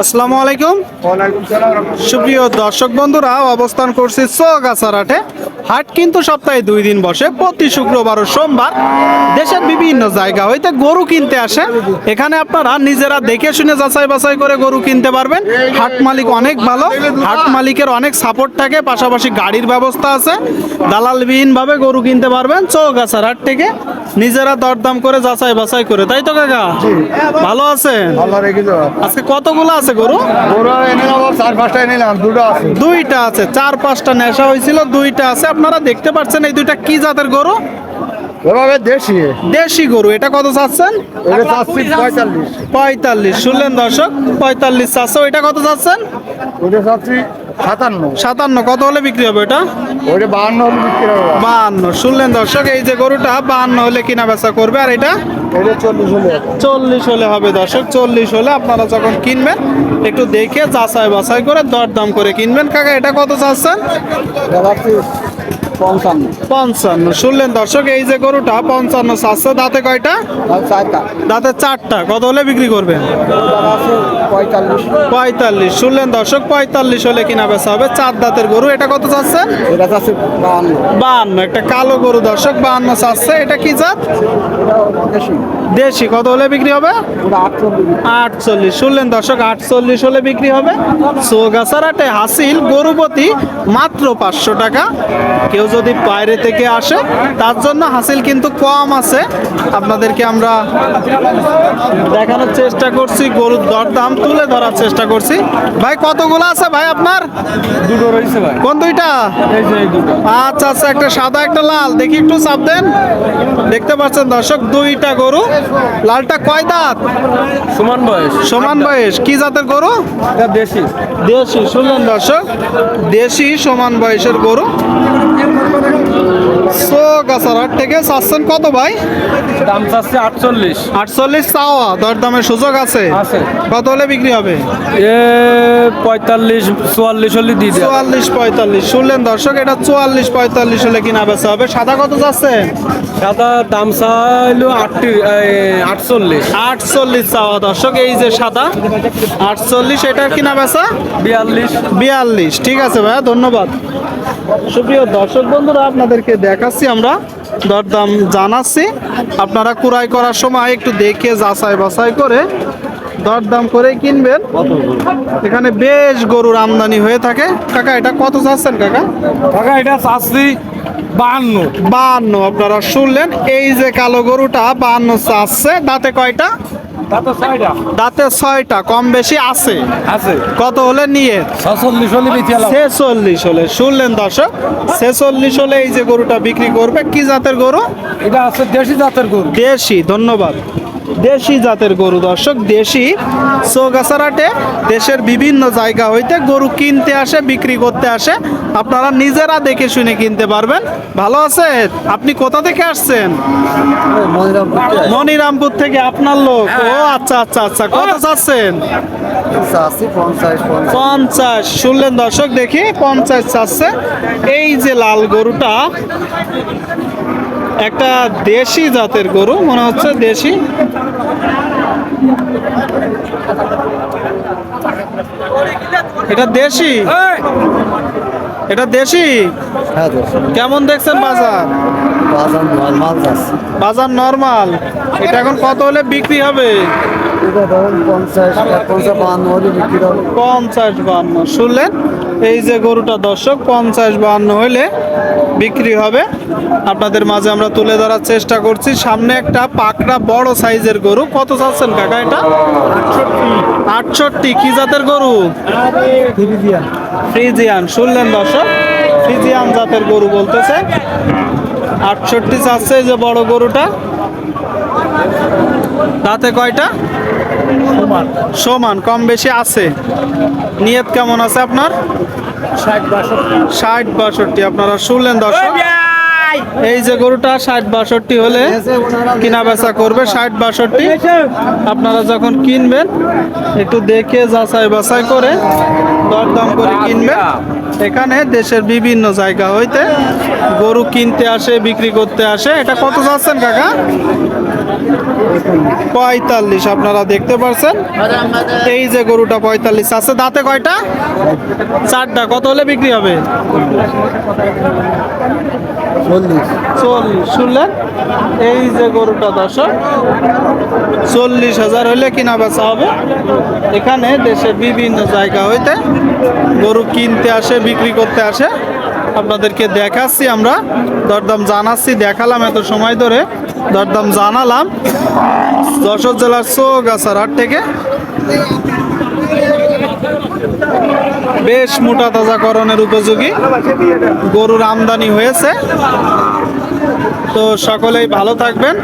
আসসালামু আলাইকুম। সুপ্রিয় দর্শক বন্ধুরা অবস্থান করছি চৌগাছারাটে হাট কিন্তু সপ্তাহে দুই দিন বসে। প্রতি শুক্রবার ও সোমবার দেশের বিভিন্ন জায়গা হইতে গরু কিনতে আসে। এখানে আপনারা নিজেরা দেখে শুনে যাচাই বাছাই করে গরু কিনতে পারবেন। হাট মালিক অনেক ভালো। হাট মালিকের অনেক সাপোর্ট থাকে। পাশাপাশি গাড়ির ব্যবস্থা আছে। দালালবিহীন ভাবে গরু কিনতে পারবেন। চৌগাছার হাট থেকে নিজেরা দরদাম করে যাচাই বাছাই করে। তাই তো কাকা? ভালো আছেন? দেওয়া আজকে কতগুলো আছে গরু? এনে চার পাঁচটা নিলাম দুটো আছে। দুইটা আছে চার পাঁচটা নেশা হয়েছিল দুইটা আছে। আপনারা দেখতে পাচ্ছেন এই দুইটা কি জাতের গরু? দেশি। দেশি গরু এটা কত চাচ্ছেন? এটা চাচ্ছি পঁয়তাল্লিশ। পঁয়তাল্লিশ শুনলেন দর্শক পঁয়তাল্লিশ চারশো এটা কত চাচ্ছেন? ওটা চাচ্ছি সাতান্ন। সাতান্ন কত হলে বিক্রি হবে এটা ওটা বাহান্ন হলে বিক্রি হবে। বাহান্ন শুনলেন দর্শক এই যে গরুটা বাহান্ন হলে কিনা বেচা করবে আর এটা? চল্লিশ হলে হবে। দর্শক চল্লিশ হলে আপনারা যখন কিনবেন একটু দেখে যাচাই বাছাই করে দরদাম করে কিনবেন। কাকা এটা কত চাচ্ছেন? পঞ্চান্ন। পঞ্চান্ন। শুনলেন দর্শক এই যে গরুটা পঞ্চান্ন চারশো দাঁতে কয়টা? দাঁতে চারটা। কত হলে বিক্রি করবেন? পঁয়তাল্লিশ। শুনলেন দর্শক পঁয়তাল্লিশ হলে কিনা বেচা হবে চার দাঁতের গরু। এটা কত চাচ্ছেন এটা চাচ্ছি বাহান্ন। একটা কালো গরু দর্শক বাহান্ন চাচ্ছে। এটা কি জাত? দেশি। কত হলে বিক্রি হবে? আটচল্লিশ। আটচল্লিশ। শুনলেন দর্শক আটচল্লিশ হলে বিক্রি হবে। সোগাছারাটে হাসিল গরুপতি মাত্র পাঁচশো টাকা। কেউ যদি বাইরে থেকে আসে তার জন্য হাসিল কিন্তু কম আছে। আপনাদেরকে আমরা দেখানোর চেষ্টা করছি গরুর দরদাম তুলে ধরার চেষ্টা করছি। ভাই কতগুলো আছে ভাই আপনার? দুটো রয়েছে ভাই। কোন দুইটা? আচ্ছা আচ্ছা একটা সাদা একটা লাল। দেখি একটু চাপ দেন। দেখতে পাচ্ছেন দর্শক দুইটা গরু। লালটা কয় দাঁত? সমান বয়স। সমান বয়স। কি জাতের গরু? দেশি। দেশি শুনলেন দর্শক। দেশি সমান বয়সের গরু। গাছারহাট থেকে চাচ্ছেন কত ভাই? দাম চাচ্ছে আটচল্লিশ। আটচল্লিশ চাওয়া দরদামের সুযোগ আছে। কত হলে বিক্রি হবে? এ পঁয়তাল্লিশ চুয়াল্লিশ হলে দিয়ে চুয়াল্লিশ পঁয়তাল্লিশ। শুনলেন দর্শক এটা চুয়াল্লিশ পঁয়তাল্লিশ হলে কিনা বেচা হবে। সাদা কত যাচ্ছেন সাদা দাম চাইলো আটটি আটচল্লিশ। আটচল্লিশ চাওয়া দর্শক এই যে সাদা আটচল্লিশ এটার কিনা বেচা? বিয়াল্লিশ। বিয়াল্লিশ ঠিক আছে ভাইয়া ধন্যবাদ। সুপ্রিয় দর্শক বন্ধুরা আপনাদেরকে দেখাচ্ছি আমরা দরদাম জানাচ্ছি। আপনারা কুড়াই করার সময় একটু দেখে যাচাই বাছাই করে দরদাম করে কিনবেন। এখানে বেশ গরুর আমদানি হয়ে থাকে। কাকা এটা কত চাচ্ছেন কাকা? কাকা এটা চাচ্ছি বাহান্ন। বাহান্ন আপনারা শুনলেন। এই যে কালো গরুটা বাহান্ন চাচ্ছে। দাঁতে কয়টা? দাঁতে ছয়টা? কম বেশি আছে। আছে? কত হলে নিয়ে? ছেচল্লিশ হলে ছেচল্লিশ হলে শুনলেন দর্শক? ছেচল্লিশ হলে এই যে গরুটা বিক্রি করবে কি জাতের গরু? এটা আছে দেশি জাতের গরু। দেশি ধন্যবাদ। দেশি জাতের গরু। দর্শক, দেশি চৌগাছারাটে দেশের বিভিন্ন জায়গা হইতে গরু কিনতে আসে, বিক্রি করতে আসে। আপনারা নিজেরা দেখে শুনে কিনতে পারবেন। ভালো আছে? আপনি কোথা থেকে আসছেন? মনিরামপুর থেকে আপনার লোক। ও আচ্ছা আচ্ছা আচ্ছা। কত চাচ্ছেন? পঞ্চাশ। শুনলেন দর্শক, দেখি, পঞ্চাশ চাচ্ছে। এই যে লাল গরুটা একটা দেশি জাতের গরু মনে হচ্ছে দেশি। এটা দেশি? এটা দেশি? হ্যাঁ কেমন দেখছেন বাজার? বাজার নর্মাল যাচ্ছে বাজার নর্মাল। এটা এখন কত হলে বিক্রি হবে? পঞ্চাশ বান্ন শুনলেন? এই যে গরুটা দর্শক, পঞ্চাশ বান্ন হইলে বিক্রি হবে। আপনাদের মাঝে আমরা তুলে ধরার চেষ্টা করছি। সামনে একটা পাকড়া বড় সাইজের গরু। কত চাচ্ছেন কাকা এটা? আটষট্টি। কি জাতের গরু? ফ্রিজিয়ান। শুনলেন দর্শক? ফ্রিজিয়ান জাতের গরু বলতেছে। আটষট্টি চাচ্ছে যে বড় গরুটা। দাঁতে কয়টা? সমান। কম বেশি আছে। নিয়ত কেমন আছে আপনার? ষাট বাষট্টি। আপনারা শুনলেন দর্শক? এই যে গরুটা ষাট বাষট্টি হলে কিনা বেচা করবে ষাট বাষট্টি। আপনারা যখন কিনবেন একটু দেখে যাচাই বাছাই করে দরদাম করে কিনবেন। এখানে দেশের বিভিন্ন জায়গা হইতে গরু কিনতে আসে বিক্রি করতে আসে। এটা কত যাচ্ছেন কাকা? পঁয়তাল্লিশ আপনারা দেখতে পারছেন? এই যে গরুটা পঁয়তাল্লিশ আছে দাঁতে কয়টা? চারটা কত হলে বিক্রি হবে? চল্লিশ। শুনলেন? এই যে গরুটা দর্শক চল্লিশ হাজার হলে কিনা বেচা হবে। এখানে দেশের বিভিন্ন জায়গা হইতে গরু কিনতে আসে বিক্রি করতে আসে। আপনাদেরকে দেখাচ্ছি আমরা। দরদাম জানাচ্ছি, দেখালাম এত সময় ধরে। দরদাম জানালাম। যশোর জেলার চৌগাছার হাট থেকে। বেশ মোটা তাজাকরণের উপযোগী। গরুর আমদানি হয়েছে। তো সকলেই ভালো থাকবেন।